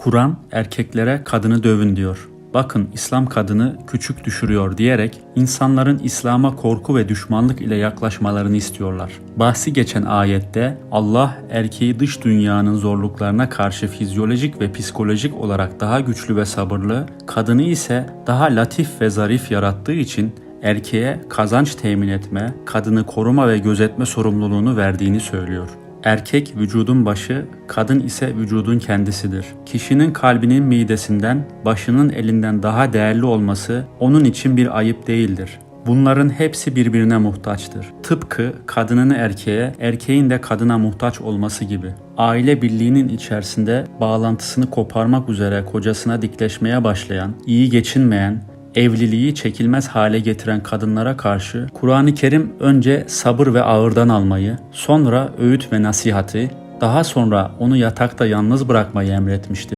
Kur'an erkeklere kadını dövün diyor. Bakın İslam kadını küçük düşürüyor diyerek insanların İslam'a korku ve düşmanlık ile yaklaşmalarını istiyorlar. Bahsi geçen ayette Allah erkeği dış dünyanın zorluklarına karşı fizyolojik ve psikolojik olarak daha güçlü ve sabırlı, kadını ise daha latif ve zarif yarattığı için erkeğe kazanç temin etme, kadını koruma ve gözetme sorumluluğunu verdiğini söylüyor. Erkek vücudun başı, kadın ise vücudun kendisidir. Kişinin kalbinin midesinden, başının elinden daha değerli olması onun için bir ayıp değildir. Bunların hepsi birbirine muhtaçtır. Tıpkı kadının erkeğe, erkeğin de kadına muhtaç olması gibi. Aile birliğinin içerisinde bağlantısını koparmak üzere kocasına dikleşmeye başlayan, iyi geçinmeyen, evliliği çekilmez hale getiren kadınlara karşı Kur'an-ı Kerim önce sabır ve ağırdan almayı, sonra öğüt ve nasihati, daha sonra onu yatakta yalnız bırakmayı emretmiştir.